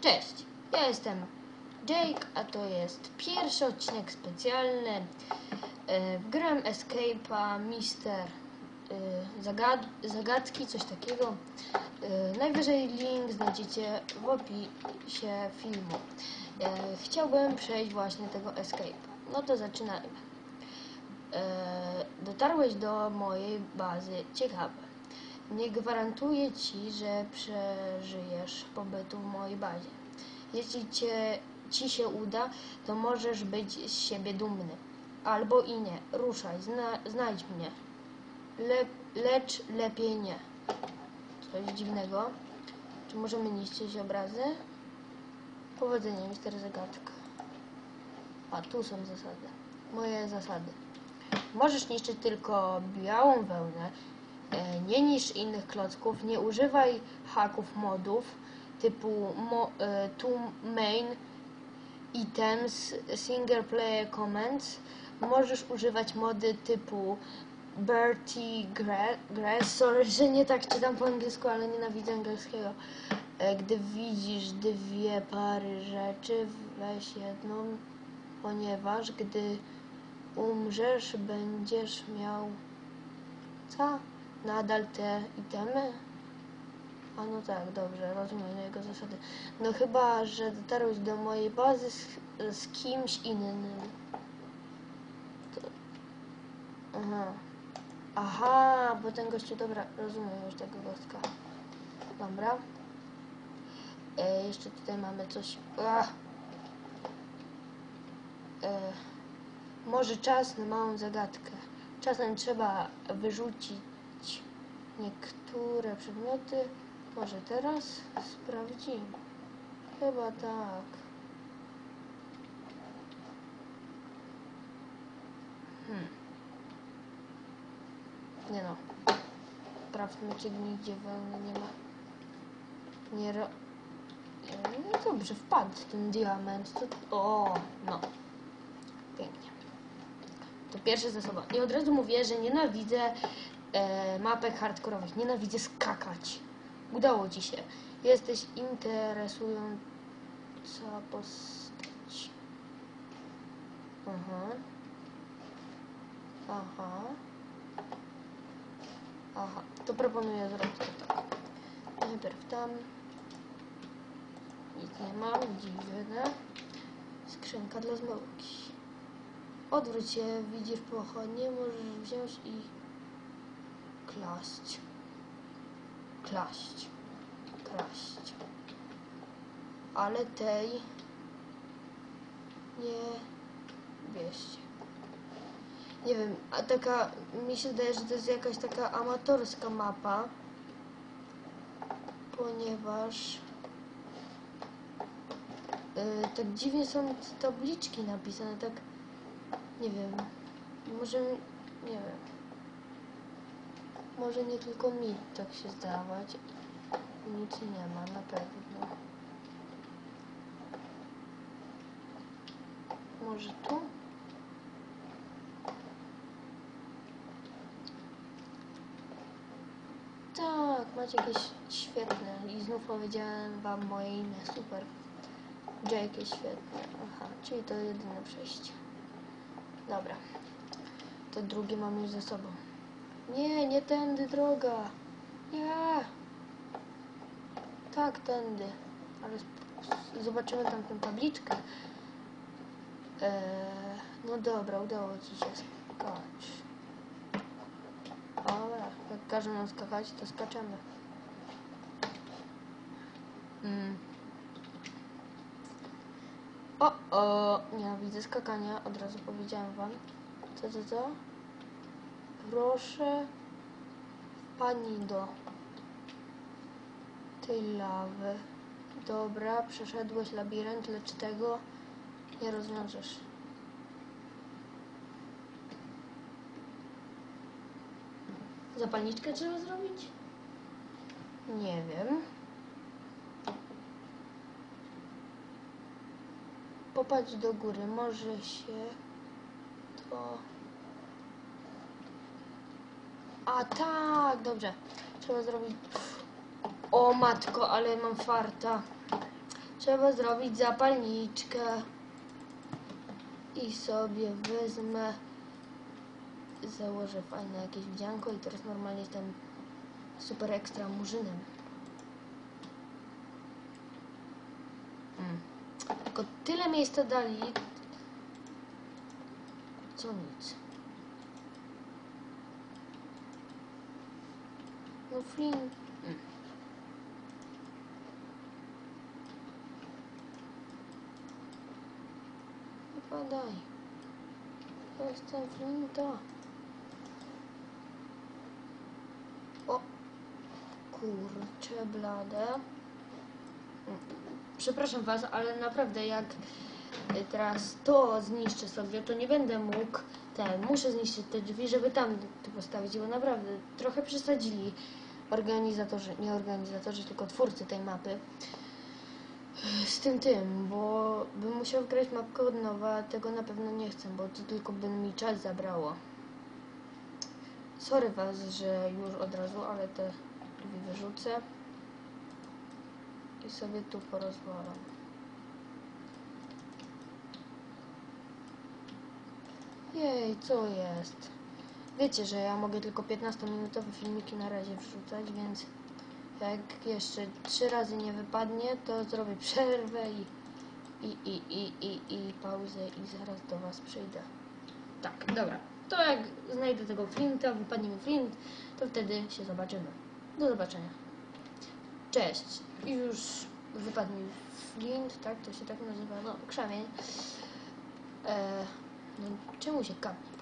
Cześć, ja jestem Jake, a to jest pierwszy odcinek specjalny. E, Gram Escape'a, Mister e, zagad Zagadki, coś takiego. E, Najwyżej link znajdziecie w opisie filmu. Chciałbym przejść właśnie tego Escape'a. No to zaczynajmy. Dotarłeś do mojej bazy. Ciekawe. Nie gwarantuję ci, że przeżyjesz pobytu w mojej bazie. Jeśli cię, ci się uda, to możesz być z siebie dumny. Albo i nie. Ruszaj, zna, znajdź mnie. Le, lecz lepiej nie. Coś dziwnego. Czy możemy niszczyć obrazy? Powodzenia, mister zagadka. A tu są zasady. Moje zasady. Możesz niszczyć tylko białą wełnę, nie niszcz innych klocków, nie używaj haków modów typu mo, e, to main items, single player comments. Możesz używać mody typu Bertie Gra- Grass, sorry, że nie tak czytam po angielsku, ale nienawidzę angielskiego. E, Gdy widzisz dwie pary rzeczy, weź jedną, ponieważ gdy umrzesz, będziesz miał co? Nadal te itemy? A no tak, dobrze, rozumiem jego zasady. No chyba, że dotarłeś do mojej bazy z, z kimś innym. To... Aha. Aha, bo ten gościu, dobra, rozumiem już tego gostka. Dobra. E, jeszcze tutaj mamy coś. E, może czas na małą zagadkę. Czasem trzeba wyrzucić niektóre przedmioty. Może teraz sprawdzimy. Chyba tak. Hmm. Nie no. Sprawdźmy, czy nigdzie wełny nie ma. Nie ro... No dobrze, wpadł ten diament. To... O, no. Pięknie. To pierwsze ze sobą. I od razu mówię, że nienawidzę e, mapek hardkorowych. Nienawidzę skakać. Udało ci się. Jesteś interesująca postać. Aha. Aha. Aha. To proponuję zrobić to tak. Najpierw tam. Nic nie mam. Dziwne. Skrzynka dla zmyłki. Odwróć się, widzisz pochodnie, możesz wziąć i klaść. Klaść. Kraść. Ale tej nie bierzcie. Nie wiem, a taka, mi się zdaje, że to jest jakaś taka amatorska mapa, ponieważ yy, tak dziwnie są te tabliczki napisane, tak nie wiem. Może. Nie wiem. Może nie tylko mi tak się zdawać. Nic nie ma, na pewno. Może tu? Tak, macie jakieś świetne. I znów powiedziałem wam moje imię. Super. Jake jest świetne. Aha, czyli to jedyne przejście. Dobra. To drugie mam już ze sobą. Nie, nie tędy droga. Nie. Tak, tędy. Ale zobaczymy tam tę tabliczkę. Eee, no dobra, udało ci się skakać. Dobra, jak każą nam skakać, to skaczemy. Mm. O, o, nienawidzę skakania, od razu powiedziałem wam. Co, co, co? Proszę, wpadnij do tej lawy. Dobra, przeszedłeś labirynt, lecz tego nie rozwiążesz. Zapalniczkę trzeba zrobić? Nie wiem. Popatrz do góry, może się to... A tak, dobrze. Trzeba zrobić... O matko, ale mam farta. Trzeba zrobić zapalniczkę. I sobie wezmę. Założę fajne jakieś wdzianko i teraz normalnie jestem super ekstra murzynem. Mm. Tylko tyle miejsca dali. Co nic. No Flynn. Mm. Wypadaj. Jestem Flinta. O! Kurczę blade. Przepraszam was, ale naprawdę jak teraz to zniszczę sobie, to nie będę mógł ten, muszę zniszczyć te drzwi, żeby tam to postawić, bo naprawdę trochę przesadzili organizatorzy, nie organizatorzy, tylko twórcy tej mapy z tym tym, bo bym musiał grać mapkę od nowa, tego na pewno nie chcę, bo to tylko by mi czas zabrało. Sorry was, że już od razu, ale te drzwi wyrzucę i sobie tu porozwalam. Jej, co jest? Wiecie, że ja mogę tylko 15-minutowe filmiki na razie wrzucać, więc jak jeszcze trzy razy nie wypadnie, to zrobię przerwę i, i, i, i, i, i pauzę i zaraz do Was przyjdę. Tak, dobra. To jak znajdę tego flinta, wypadnie mi flint, to wtedy się zobaczymy. Do zobaczenia. Cześć. Już wypadł mi flint, tak? To się tak nazywa. No, krzemień. E, no, czemu się kamień?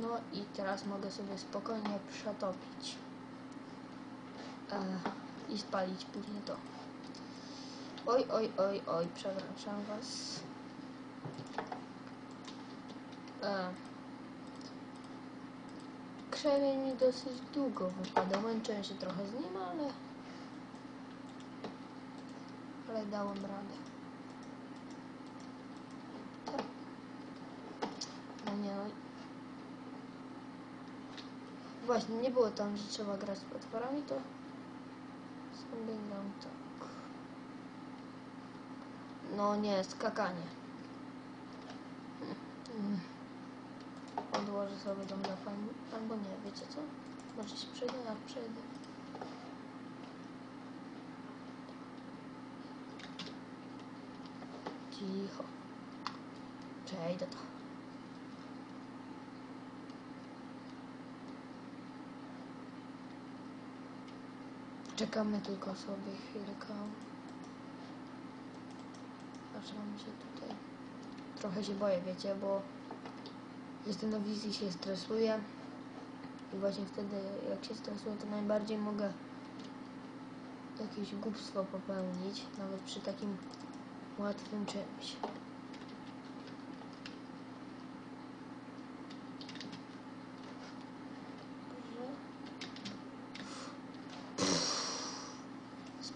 No i teraz mogę sobie spokojnie przetopić. E, I spalić później to. Oj, oj, oj, oj, przepraszam was. E, mi dosyć długo wypada. Męczyłem się trochę z nim, ale... Ale dałem radę. Tak. No nie no. Właśnie, nie było tam, że trzeba grać z potworami, to sobie gram tak. No nie, skakanie. Mm. Odłożę sobie tam na fajnie. Albo nie, wiecie co? Może się przejdę, jak przejdę. Cicho. Przejdę to. Czekamy tylko sobie chwilkę. Zaczynam się tutaj. Trochę się boję, wiecie, bo jestem na wizji, się stresuję. I właśnie wtedy, jak się stresuję, to najbardziej mogę jakieś głupstwo popełnić, nawet przy takim łatwym czymś.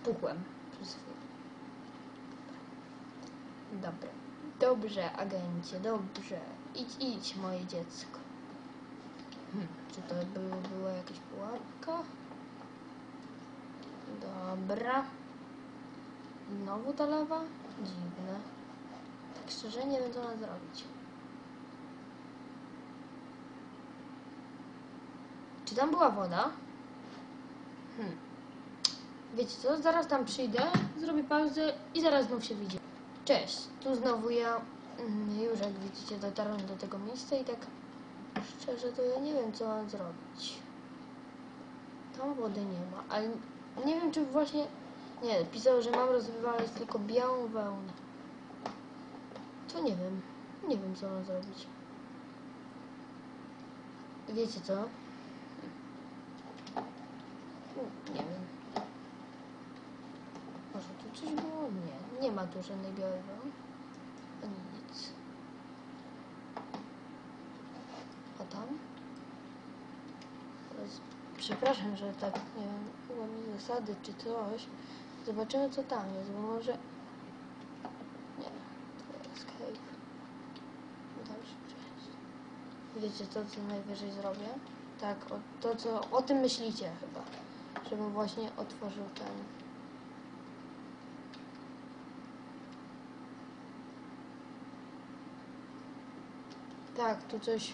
Spuchłem. Dobra. Dobrze, agencie, dobrze. Idź, idź, moje dziecko. Hmm, czy to było, była jakaś pułapka? Dobra. Znowu ta lawa? Dziwne. Tak szczerze nie wiem, co zrobić. Czy tam była woda? Hmm. Wiecie co, zaraz tam przyjdę, zrobię pauzę i zaraz znów się widzimy. Cześć, tu znowu ja. Mm, Już jak widzicie, dotarłem do tego miejsca i tak szczerze to ja nie wiem, co mam zrobić. Tam wody nie ma, ale nie wiem, czy właśnie. Nie, pisał, że mam rozwywalać tylko białą wełnę. To nie wiem. Nie wiem, co mam zrobić. Wiecie co? Nie wiem. Coś było? Nie, nie ma tu wełny. Ani nic. A tam? Przepraszam, że tak, nie wiem, łamię zasady czy coś. Zobaczymy, co tam jest, bo może... Nie, to escape. Dalszy przejść. Wiecie co, co najwyżej zrobię? Tak, o, to co, o tym myślicie chyba. Żebym właśnie otworzył ten... Tak, tu coś.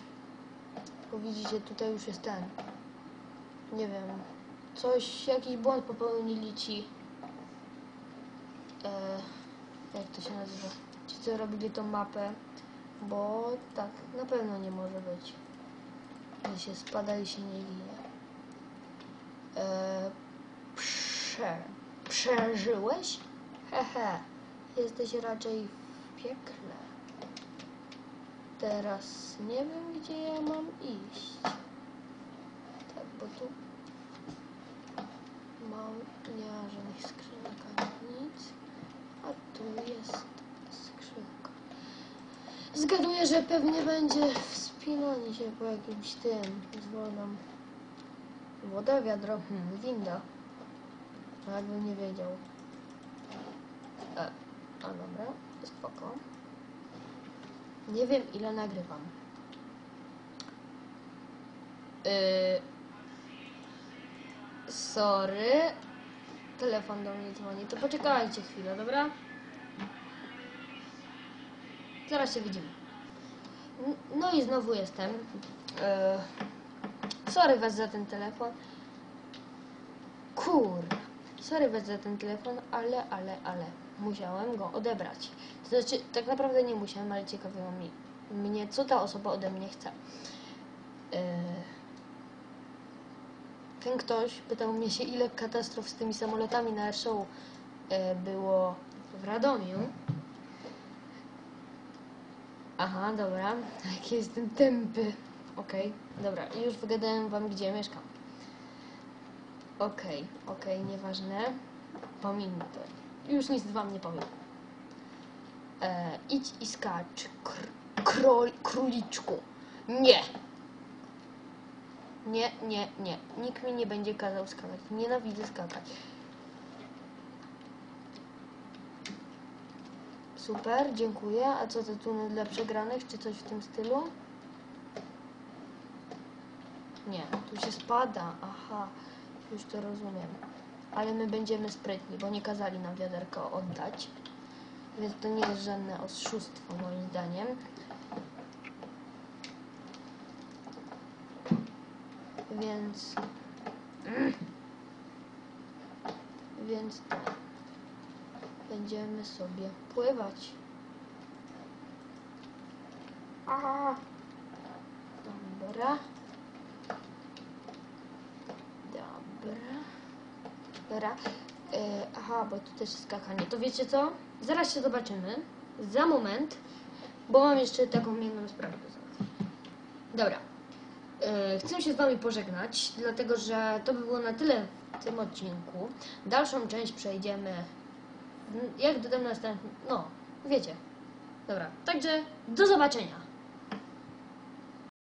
Bo widzicie, tutaj już jest ten. Nie wiem. Coś, jakiś błąd popełnili ci. E, jak to się nazywa? Ci, co robili tą mapę. Bo tak, na pewno nie może być. Że się spada i się nie ginie. E, prze, przeżyłeś? Hehe. Jesteś raczej w piekle. Teraz nie wiem, gdzie ja mam iść. Tak, bo tu mam nie ma żadnych skrzynek nic. A tu jest skrzynka. Zgaduję, że pewnie będzie wspinanie się po jakimś tym. Zwolnam. Woda, wiadro, hmm, winda. No jakbym nie wiedział. E, a dobra, spoko. Nie wiem ile nagrywam. Yy, sorry. Telefon do mnie dzwoni. To poczekajcie chwilę, dobra? Zaraz się widzimy. No i znowu jestem. Yy, sorry was za ten telefon. Kur. Sorry was za ten telefon, ale, ale, ale. Musiałem go odebrać. To znaczy, tak naprawdę nie musiałem, ale ciekawiło mi, mnie, co ta osoba ode mnie chce. Yy, ten ktoś pytał mnie się, ile katastrof z tymi samolotami na show yy, było w Radomiu. Aha, dobra. Jaki jestem tępy. Okej, dobra. Już wygadałem wam, gdzie mieszkam. Okej, okej, nieważne. Pominę to. Już nic wam nie powiem. E, idź i skacz, kr króliczku. Nie! Nie, nie, nie. Nikt mi nie będzie kazał skakać. Nienawidzę skakać. Super, dziękuję. A co to tunel dla przegranych, czy coś w tym stylu? Nie, tu się spada. Aha, już to rozumiem. Ale my będziemy sprytni, bo nie kazali nam wiaderko oddać. Więc to nie jest żadne oszustwo moim zdaniem. Więc... Więc. Będziemy sobie pływać. Aha. Dobra. Dobra. E, aha, bo tu też jest skakanie. To wiecie co? Zaraz się zobaczymy. Za moment. Bo mam jeszcze taką jedną sprawę do. Dobra. E, chcę się z Wami pożegnać, dlatego że to by było na tyle w tym odcinku. Dalszą część przejdziemy. Jak dodam następny. No, wiecie. Dobra. Także do zobaczenia.